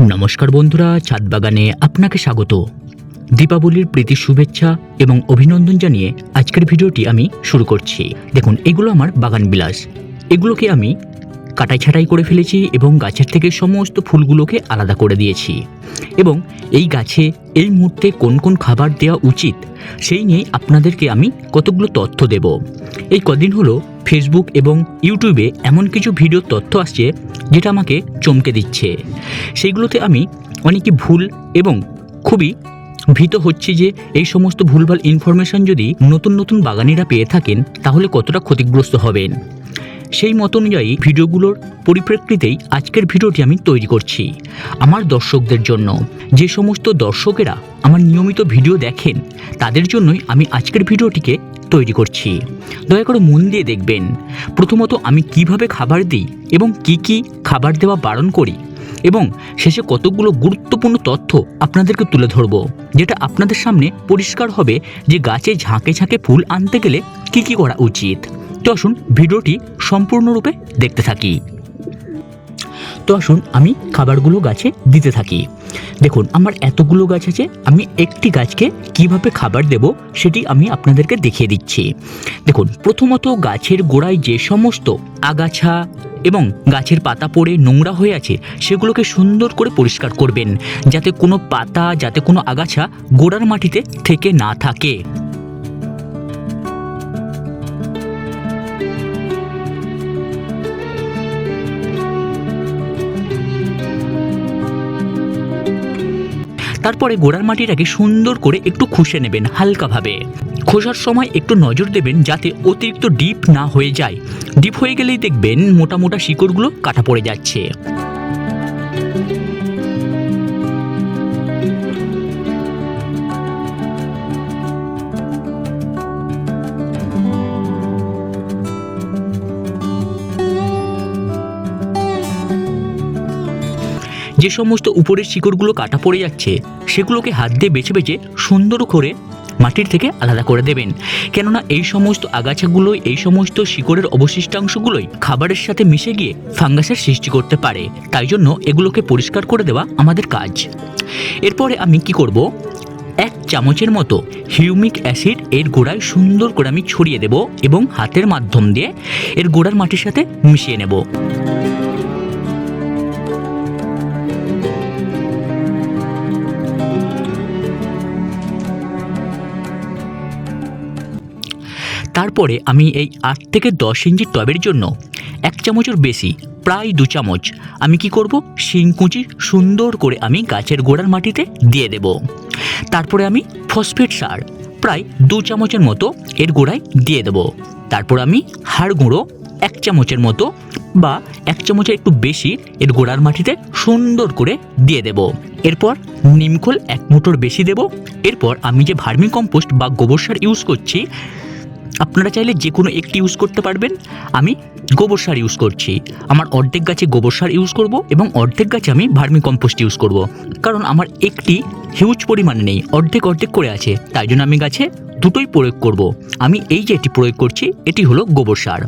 নমস্কার বন্ধুরা ছাদ বাগানে আপনাকে স্বাগত। দীপাবলির প্রীতি শুভেচ্ছা এবং অভিনন্দন জানিয়ে আজকের ভিডিওটি আমি শুরু করছি। দেখুন, এগুলো আমার বাগান বিলাস। এগুলোকে আমি কাটাই ছাটাই করে ফেলেছি এবং গাছের থেকে সমস্ত ফুলগুলোকে আলাদা করে দিয়েছি। এবং এই গাছে এই মুহূর্তে কোন কোন খাবার দেওয়া উচিত, সেই নিয়ে আপনাদেরকে আমি কতগুলো তথ্য দেব। এই কদিন হলো ফেসবুক এবং ইউটিউবে এমন কিছু ভিডিও তথ্য আসছে, যেটা আমাকে চমকে দিচ্ছে। সেইগুলোতে আমি অনেকই ভুল এবং খুবই ভীত হচ্ছে যে এই সমস্ত ভুলভাল ইনফরমেশন যদি নতুন নতুন বাগানিরা পেয়ে থাকেন, তাহলে কতটা ক্ষতিগ্রস্ত হবেন। সেই মত অনুযায়ী ভিডিওগুলোর পরিপ্রেক্ষিতেই আজকের ভিডিওটি আমি তৈরি করছি। আমার দর্শকদের জন্য। যে সমস্ত দর্শকেরা আমার নিয়মিত ভিডিও দেখেন, তাদের জন্যই আমি আজকের ভিডিওটিকে তৈরি করছি। দয়া করে মন দিয়ে দেখবেন। প্রথমত আমি কীভাবে খাবার দিই এবং কি কি খাবার দেওয়া বারণ করি এবং শেষে কতগুলো গুরুত্বপূর্ণ তথ্য আপনাদেরকে তুলে ধরব, যেটা আপনাদের সামনে পরিষ্কার হবে যে গাছে ঝাঁকে ঝাঁকে ফুল আনতে গেলে কি কি করা উচিত। তো আসুন ভিডিওটি সম্পূর্ণরূপে দেখতে থাকি। তো আসুন আমি খাবারগুলো গাছে দিতে থাকি। দেখুন, আমার এতগুলো গাছ আছে, আমি একটি গাছকে কীভাবে খাবার দেব সেটি আমি আপনাদেরকে দেখিয়ে দিচ্ছি। দেখুন, প্রথমত গাছের গোড়ায় যে সমস্ত আগাছা এবং গাছের পাতা পড়ে নোংরা হয়ে আছে, সেগুলোকে সুন্দর করে পরিষ্কার করবেন, যাতে কোনো পাতা, যাতে কোনো আগাছা গোড়ার মাটিতে থেকে না থাকে। তারপরে গোড়ার মাটিটাকে সুন্দর করে একটু খুশে নেবেন হালকাভাবে। খোসার সময় একটু নজর দেবেন যাতে অতিরিক্ত ডিপ না হয়ে যায়। ডিপ হয়ে গেলেই দেখবেন মোটা মোটা শিকড়গুলো কাটা পড়ে যাচ্ছে। যে সমস্ত উপরের শিকড়গুলো কাটা পড়ে যাচ্ছে, সেগুলোকে হাত দিয়ে বেছে বেছে সুন্দর করে মাটির থেকে আলাদা করে দেবেন। কেননা এই সমস্ত আগাছাগুলো এই সমস্ত শিকড়ের অবশিষ্টাংশগুলোই খাবারের সাথে মিশে গিয়ে ফাঙ্গাসের সৃষ্টি করতে পারে। তাই জন্য এগুলোকে পরিষ্কার করে দেওয়া আমাদের কাজ। এরপরে আমি কি করব? এক চামচের মতো হিউমিক অ্যাসিড এর গোড়ায় সুন্দর করে আমি ছড়িয়ে দেব এবং হাতের মাধ্যম দিয়ে এর গোড়ার মাটির সাথে মিশিয়ে নেব। তারপরে আমি এই আট থেকে দশ ইঞ্চি টবের জন্য এক চামচের বেশি, প্রায় দু চামচ, আমি কি করব? শিংকুচি সুন্দর করে আমি গাছের গোড়ার মাটিতে দিয়ে দেব। তারপরে আমি ফসফেট সার, প্রায় দু চামচের মতো এর গোড়ায় দিয়ে দেব। তারপর আমি হাড় গুঁড়ো এক চামচের মতো বা এক চামচের একটু বেশি এর গোড়ার মাটিতে সুন্দর করে দিয়ে দেব। এরপর নিমখোল এক মুঠোর বেশি দেব। এরপর আমি যে ভার্মি কম্পোস্ট বা গোবর সার ইউজ করছি আপনারা চাইলে যে কোনো একটি ইউজ করতে পারবেন। আমি গোবর সার ইউজ করছি। আমার অর্ধেক গাছে গোবর সার ইউজ করব এবং অর্ধেক গাছে আমি ভার্মি কম্পোস্ট ইউজ করব। কারণ আমার একটি হিউজ পরিমাণে নেই, অর্ধেক অর্ধেক করে আছে। তাই জন্য আমি গাছে দুটোই প্রয়োগ করব। আমি এই যে এটি প্রয়োগ করছি, এটি হলো গোবর সার।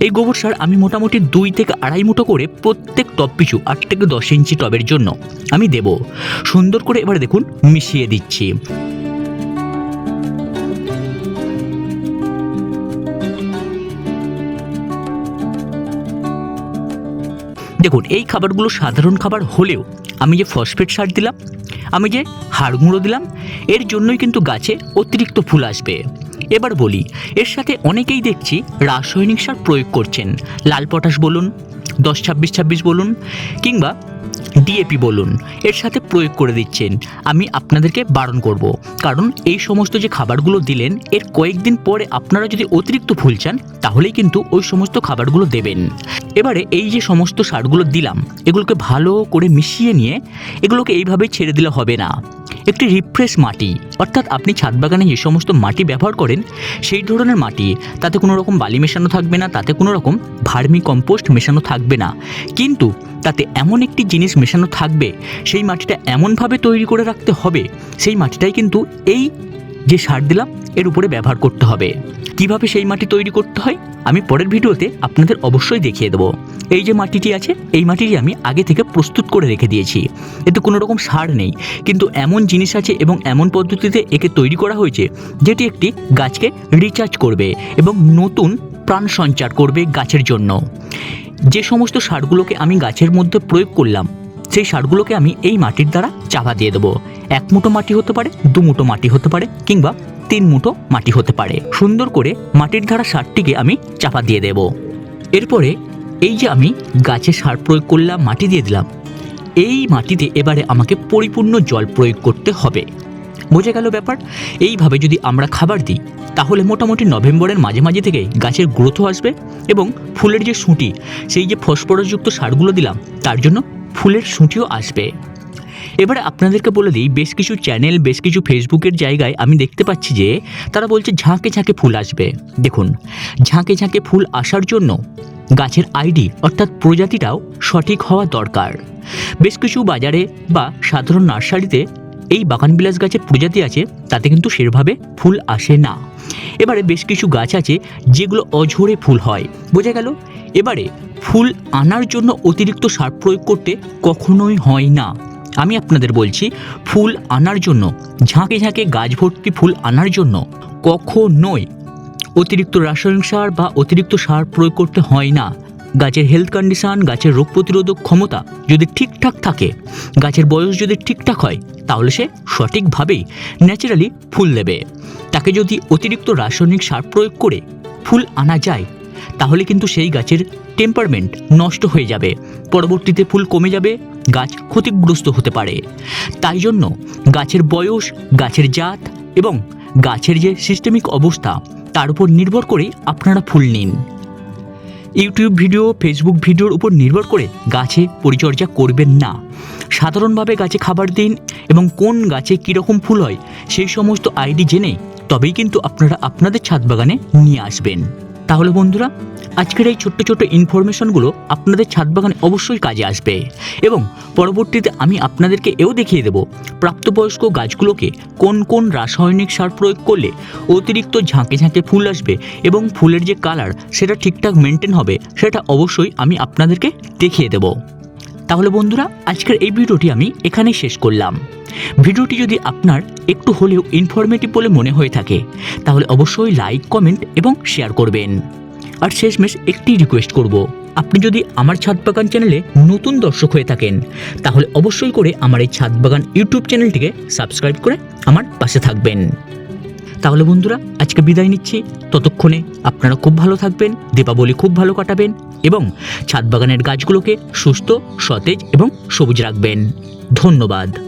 এই গোবর সার আমি মোটামুটি দুই থেকে আড়াই মুঠো করে প্রত্যেক টব পিছু আট থেকে দশ ইঞ্চি টবের জন্য আমি দেব। সুন্দর করে এবার দেখুন মিশিয়ে দিচ্ছি। দেখুন, এই খাবারগুলো সাধারণ খাবার হলেও আমি যে ফসফেট সার দিলাম, আমি যে হাড় গুঁড়ো দিলাম, এর জন্যই কিন্তু গাছে অতিরিক্ত ফুল আসবে। এবার বলি, এর সাথে অনেকেই দেখছি রাসায়নিক সার প্রয়োগ করছেন। লাল পটাশ বলুন, দশ ছাব্বিশ ছাব্বিশ বলুন, কিংবা ডিএপি বলুন, এর সাথে প্রয়োগ করে দিচ্ছেন। আমি আপনাদেরকে বারণ করব। কারণ এই সমস্ত যে খাবারগুলো দিলেন, এর কয়েকদিন পরে আপনারা যদি অতিরিক্ত ফুল চান, তাহলেই কিন্তু ওই সমস্ত খাবারগুলো দেবেন। এবারে এই যে সমস্ত সারগুলো দিলাম, এগুলোকে ভালো করে মিশিয়ে নিয়ে, এগুলোকে এইভাবে ছেড়ে দিলে হবে না। একটি রিফ্রেশ মাটি। অর্থাৎ আপনি ছাদ বাগানে যে সমস্ত মাটি ব্যবহার করেন, সেই ধরনের মাটি, তাতে কোনো রকম বালি মেশানো থাকবে না, তাতে কোনো রকম ভার্মি কম্পোস্ট মেশানো থাকবে না। কিন্তু তাতে এমন একটি জিনিস মেশানো থাকবে, সেই মাটিটা এমনভাবে তৈরি করে রাখতে হবে, সেই মাটিটাই কিন্তু এই যে সার দিলাম, এর উপরে ব্যবহার করতে হবে। কীভাবে সেই মাটি তৈরি করতে হয়, আমি পরের ভিডিওতে আপনাদের অবশ্যই দেখিয়ে দেবো। এই যে মাটিটি আছে, এই মাটিটি আমি আগে থেকে প্রস্তুত করে রেখে দিয়েছি। এতে কোনো রকম সার নেই। কিন্তু এমন জিনিস আছে এবং এমন পদ্ধতিতে একে তৈরি করা হয়েছে, যেটি একটি গাছকে রিচার্জ করবে এবং নতুন প্রাণ সঞ্চার করবে গাছের জন্য। যে সমস্ত সারগুলোকে আমি গাছের মধ্যে প্রয়োগ করলাম সেই সারগুলোকে আমি এই মাটির দ্বারা চাপা দিয়ে দেবো। এক মুঠো মাটি হতে পারে, দু মুঠো মাটি হতে পারে, কিংবা তিন মুঠো মাটি হতে পারে। সুন্দর করে মাটির দ্বারা সারটিকে আমি চাপা দিয়ে দেব। এরপরে এই যে আমি গাছে সার প্রয়োগ করলাম, মাটি দিয়ে দিলাম, এই মাটিতে এবারে আমাকে পরিপূর্ণ জল প্রয়োগ করতে হবে। বোঝা গেল ব্যাপার? এইভাবে যদি আমরা খাবার দিই, তাহলে মোটামুটি নভেম্বরের মাঝে মাঝে থেকে গাছের গ্রোথও আসবে এবং ফুলের যে সুঁটি, সেই যে ফসফরাসযুক্ত সারগুলো দিলাম, তার জন্য ফুলের সুঁটিও আসবে। এবারে আপনাদেরকে বলে দিই, বেশ কিছু চ্যানেল বেশ কিছু ফেসবুকের জায়গায় আমি দেখতে পাচ্ছি যে, তারা বলছে ঝাঁকে ঝাঁকে ফুল আসবে। দেখুন, ঝাঁকে ঝাঁকে ফুল আসার জন্য গাছের আইডি অর্থাৎ প্রজাতিটাও সঠিক হওয়া দরকার। বেশ কিছু বাজারে বা সাধারণ নার্সারিতে এই বাগানবিলাস গাছের প্রজাতি আছে, তাতে কিন্তু সেভাবে ফুল আসে না। এবারে বেশ কিছু গাছ আছে, যেগুলো অঝরে ফুল হয়। বোঝা গেল? এবারে ফুল আনার জন্য অতিরিক্ত সার প্রয়োগ করতে কখনোই হয় না। আমি আপনাদের বলছি, ফুল আনার জন্য, ঝাঁকে ঝাঁকে গাছ ভর্তি ফুল আনার জন্য কখনোই অতিরিক্ত রাসায়নিক সার বা অতিরিক্ত সার প্রয়োগ করতে হয় না। গাছের হেলথ কন্ডিশন গাছের রোগ প্রতিরোধক ক্ষমতা যদি ঠিকঠাক থাকে, গাছের বয়স যদি ঠিকঠাক হয়, তাহলে সে সঠিকভাবেই ন্যাচারালি ফুল দেবে। তাকে যদি অতিরিক্ত রাসায়নিক সার প্রয়োগ করে ফুল আনা যায় তাহলে কিন্তু সেই গাছের টেম্পারমেন্ট নষ্ট হয়ে যাবে। পরবর্তীতে ফুল কমে যাবে, গাছ ক্ষতিগ্রস্ত হতে পারে। তাই জন্য গাছের বয়স, গাছের জাত এবং গাছের যে সিস্টেমিক অবস্থা, তার উপর নির্ভর করে আপনারা ফুল নিন। ইউটিউব ভিডিও ফেসবুক ভিডিওর উপর নির্ভর করে গাছে পরিচর্যা করবেন না। সাধারণভাবে গাছে খাবার দিন এবং কোন গাছে কীরকম ফুল হয়, সেই সমস্ত আইডি জেনে তবেই কিন্তু আপনারা আপনাদের ছাদ বাগানে নিয়ে আসবেন। তাহলে বন্ধুরা, আজকের এই ছোট্ট ছোট্ট ইনফরমেশনগুলো আপনাদের ছাদ বাগানে অবশ্যই কাজে আসবে। এবং পরবর্তীতে আমি আপনাদেরকে এও দেখিয়ে দেব, প্রাপ্তবয়স্ক গাছগুলোকে কোন কোন রাসায়নিক সার প্রয়োগ করলে অতিরিক্ত ঝাঁকে ঝাঁকে ফুল আসবে এবং ফুলের যে কালার সেটা ঠিকঠাক মেনটেন হবে, সেটা অবশ্যই আমি আপনাদেরকে দেখিয়ে দেব। তাহলে বন্ধুরা, আজকের এই ভিডিওটি আমি এখানেই শেষ করলাম। ভিডিওটি যদি আপনার একটু হলেও ইনফরমেটিভ বলে মনে হয়ে থাকে, তাহলে অবশ্যই লাইক কমেন্ট এবং শেয়ার করবেন। আর শেষমেশ একটি রিকোয়েস্ট করব। আপনি যদি আমার ছাদ বাগান চ্যানেলে নতুন দর্শক হয়ে থাকেন, তাহলে অবশ্যই করে আমার এই ছাদ বাগান ইউটিউব চ্যানেলটিকে সাবস্ক্রাইব করে আমার পাশে থাকবেন। তাহলে বন্ধুরা, আজকে বিদায় নিচ্ছি। ততক্ষণে আপনারা খুব ভালো থাকবেন, দীপাবলি খুব ভালো কাটাবেন। এবং ছাদ বাগানের গাছগুলোকে সুস্থ সতেজ এবং সবুজ রাখবেন। ধন্যবাদ।